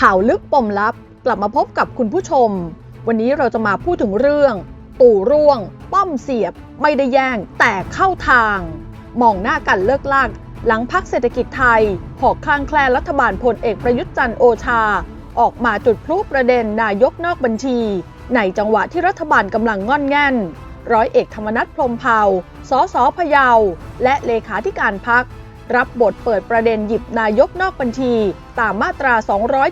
ข่าวลึกปมลับกลับมาพบกับคุณผู้ชม วันนี้เราจะมาพูดถึงเรื่อง ตู่ร่วง ป้อมเสียบ ไม่ได้แย่งแต่เข้าทาง มองหน้ากันเลิกลากหลังพักเศรษฐกิจไทย หอกคลางแคลนรัฐบาลพลเอกประยุทธ์จันทร์โอชา ออกมาจุดพลุประเด็นนายกนอกบัญชี ในจังหวะที่รัฐบาลกำลังง่อนแง่น ร้อยเอกธรรมนัฐพรมเผาสสพยาและเลขาธิการพัก รับบทเปิดประเด็นหยิบนายกนอกบัญชี ตามมาตรา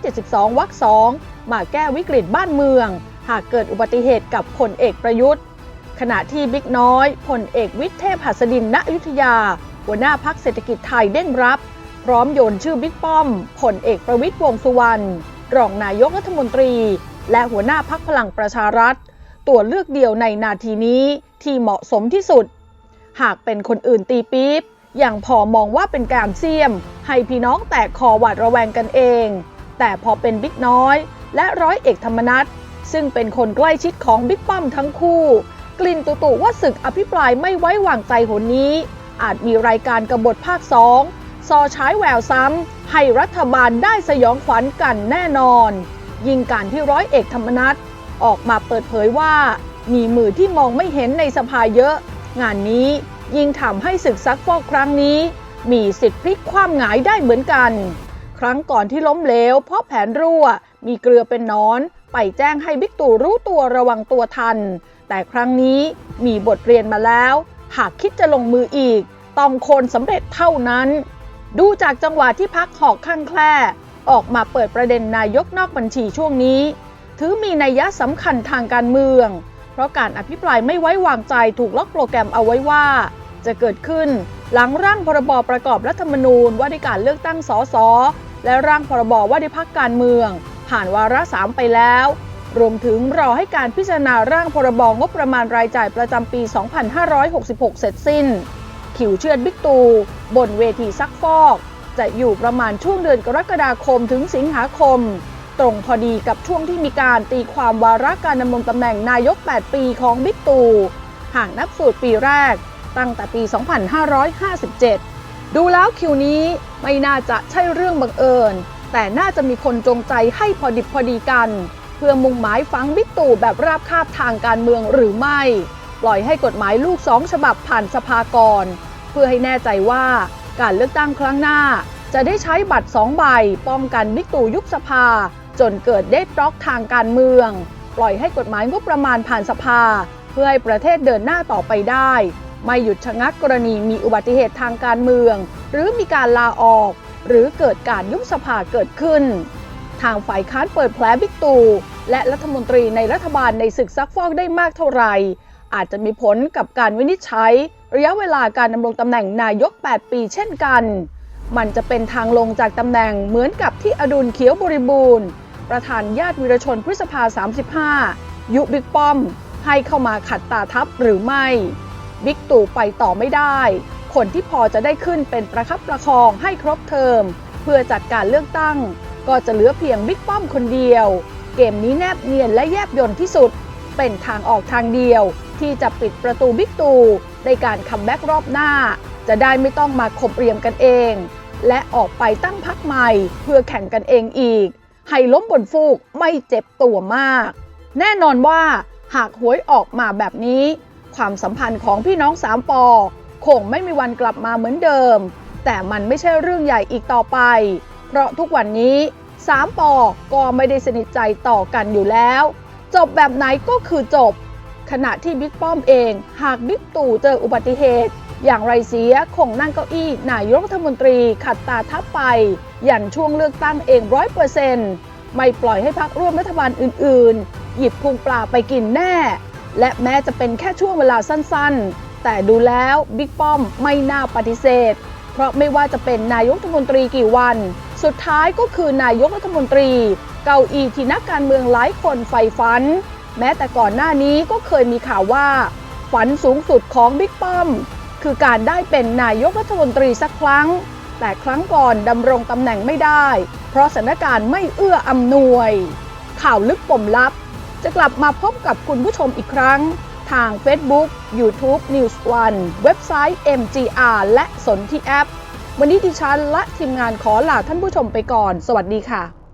272 วรรคสองมาแก้วิกฤตบ้านเมือง หากเกิดอุบัติเหตุกับพลเอกประยุทธ์ ขณะที่บิ๊กน้อยพลเอกวิทย์เทพหัสดินณอยุธยา หัวหน้าพักเศรษฐกิจไทยเด้งรับ พร้อมโยนชื่อบิ๊กป้อมพลเอกประวิทย์วงษ์สุวรรณรองนายกรัฐมนตรี และหัวหน้าพักพลังประชารัฐ ตัวเลือกเดียวในนาทีนี้ที่เหมาะสมที่สุด หากเป็นคนอื่นตีปี๊บ ย่างพอมองว่าเป็นการเสี่ยม ให้พี่น้องแตกคอหวาดระแวงกันเอง แต่พอเป็นบิ๊กน้อย และร้อยเอกธรรมนัฐซึ่งเป็นคนใกล้ชิดของบิ๊กป้อมทั้งคู่ กลิ่นตุตุว่าศึกอภิปรายไม่ไว้วางใจหนนี้ อาจมีรายการกบฏภาคสองซอใช้แววซ้ำให้รัฐบาลได้สยองขวัญกันแน่นอน ยิ่งการที่ร้อยเอกธรรมนัฐออกมาเปิดเผยว่า มีมือที่มองไม่เห็นในสภาเยอะ งานนี้ ยิ่งทำให้ศึกซักฟอกครั้งนี้ มีสิทธิ์พลิกความหงายได้เหมือนกัน ครั้งก่อนที่ล้มเหลวเพราะแผนรั่ว มีเกลือเป็นนอน ไปแจ้งให้บิ๊กตู่รู้ตัวระวังตัวทัน แต่ครั้งนี้มีบทเรียนมาแล้ว หากคิดจะลงมืออีก ต้องโคนสำเร็จเท่านั้น ดูจากจังหวะที่พักหอกข้างแคล่ออกมาเปิดประเด็นนายกนอกบัญชีช่วงนี้ ถือมีนัยยะสำคัญทางการเมือง เพราะการอภิปรายไม่ไว้วางใจถูกล็อกโปรแกรมเอาไว้ว่า จะเกิดขึ้นหลังร่างพรบประกอบรัฐธรรมนูญว่าด้วยการเลือกตั้งสสและร่างพรบว่าด้วยพักการเมือง ผ่านวาระสามไปแล้ว รวมถึงรอให้การพิจารณาร่างพรบงบประมาณรายจ่ายประจำปี 2566 เสร็จสิ้น ขิวเชือดบิ๊กตูบนเวทีซักฟอก จะอยู่ประมาณช่วงเดือนกรกฎาคมถึงสิงหาคม ตรงพอดีกับช่วงที่มีการตีความวาระการดำรงตำแหน่งนายก 8 ปีของบิ๊กตู่ห่างนับสูตรปีแรก ตั้งแต่ปี 2557 ดูแล้วคิวนี้ไม่น่าจะใช่เรื่องบังเอิญ แต่น่าจะมีคนจงใจให้พอดิบพอดีกัน เพื่อมุ่งหมายฝังบิ๊กตู่แบบราบคาบทางการเมืองหรือไม่ ปล่อยให้กฎหมายลูกสองฉบับผ่านสภาก่อนเพื่อให้แน่ใจว่าการเลือกตั้งครั้งหน้าจะได้ใช้บัตรสองใบ ป้องกันบิ๊กตู่ยุบสภา จนเกิดเดดล็อกทางการเมือง ปล่อยให้กฎหมายงบประมาณผ่านสภา เพื่อให้ประเทศเดินหน้าต่อไปได้ ไม่หยุดชะงักกรณีมีอุบัติเหตุทางการเมือง หรือมีการลาออก หรือเกิดการยุบสภาเกิดขึ้น ทางฝ่ายค้านเปิดแผลบิ๊กตู่และรัฐมนตรีในรัฐบาลในศึกซักฟอกได้มากเท่าไหร่อาจจะมีผลกับการวินิจฉัย ระยะเวลาการดำรงตำแหน่งนายก 8 ปีเช่นกัน มันจะเป็นทางลงจากตำแหน่งเหมือนกับที่อดุลเขียวบริบูรณ์ ประธานญาติวิรชนพฤษภา 35 ยุบิ๊กป้อม ให้เข้ามาขัดตาทัพหรือไม่ บิ๊กตู่ไปต่อไม่ได้ คนที่พอจะได้ขึ้นเป็นประคับประคองให้ครบเทอม เพื่อจัดการเลือกตั้ง ก็จะเหลือเพียงบิ๊กป้อมคนเดียว เกมนี้แนบเนียนและแยบยนที่สุด เป็นทางออกทางเดียว ที่จะปิดประตูบิ๊กตู่ในการคัมแบ็กรอบหน้า จะได้ไม่ต้องมาขบเรียมกันเองและออกไปตั้งพักใหม่เพื่อแข่งกันเองอีก ให้ล้มบนฟูกไม่เจ็บตัวมาก แน่นอนว่าหากหวยออกมาแบบนี้ ความสัมพันธ์ของพี่น้องสามปอคงไม่มีวันกลับมาเหมือนเดิม แต่มันไม่ใช่เรื่องใหญ่อีกต่อไป เพราะทุกวันนี้สามปอก็ไม่ได้สนิทใจต่อกันอยู่แล้ว จบแบบไหนก็คือจบ ขณะที่บิ๊กป้อมเอง หากบิ๊กตู่เจออุบัติเหตุ อย่างไรเสียคงนั่งเก้าอี้นายกรัฐมนตรีขัดตาทับไป ยันช่วงเลือกตั้งเองร้อยเปอร์เซ็นต์ไม่ปล่อยให้พักร่วมรัฐบาลอื่น ๆ หยิบพุงปลาไปกินแน่ และแม้จะเป็นแค่ช่วงเวลาสั้น ๆ แต่ดูแล้วบิ๊กป้อมไม่น่าปฏิเสธ เพราะไม่ว่าจะเป็นนายกรัฐมนตรีกี่วัน สุดท้ายก็คือนายกรัฐมนตรี เก้าอี้ที่นักการเมืองหลายคนใฝ่ฝัน แม้แต่ก่อนหน้านี้ก็เคยมีข่าวว่า ฝันสูงสุดของบิ๊กป้อม คือการได้เป็นนายกรัฐมนตรีสักครั้ง แต่ครั้งก่อนดำรงตำแหน่งไม่ได้ เพราะสถานการณ์ไม่เอื้ออำนวย ข่าวลึกปมลับ จะกลับมาพบกับคุณผู้ชมอีกครั้ง ทาง Facebook YouTube News One เว็บไซต์ MGR และสนที่แอป วันนี้ดิฉันและทีมงานขอลาท่านผู้ชมไปก่อน สวัสดีค่ะ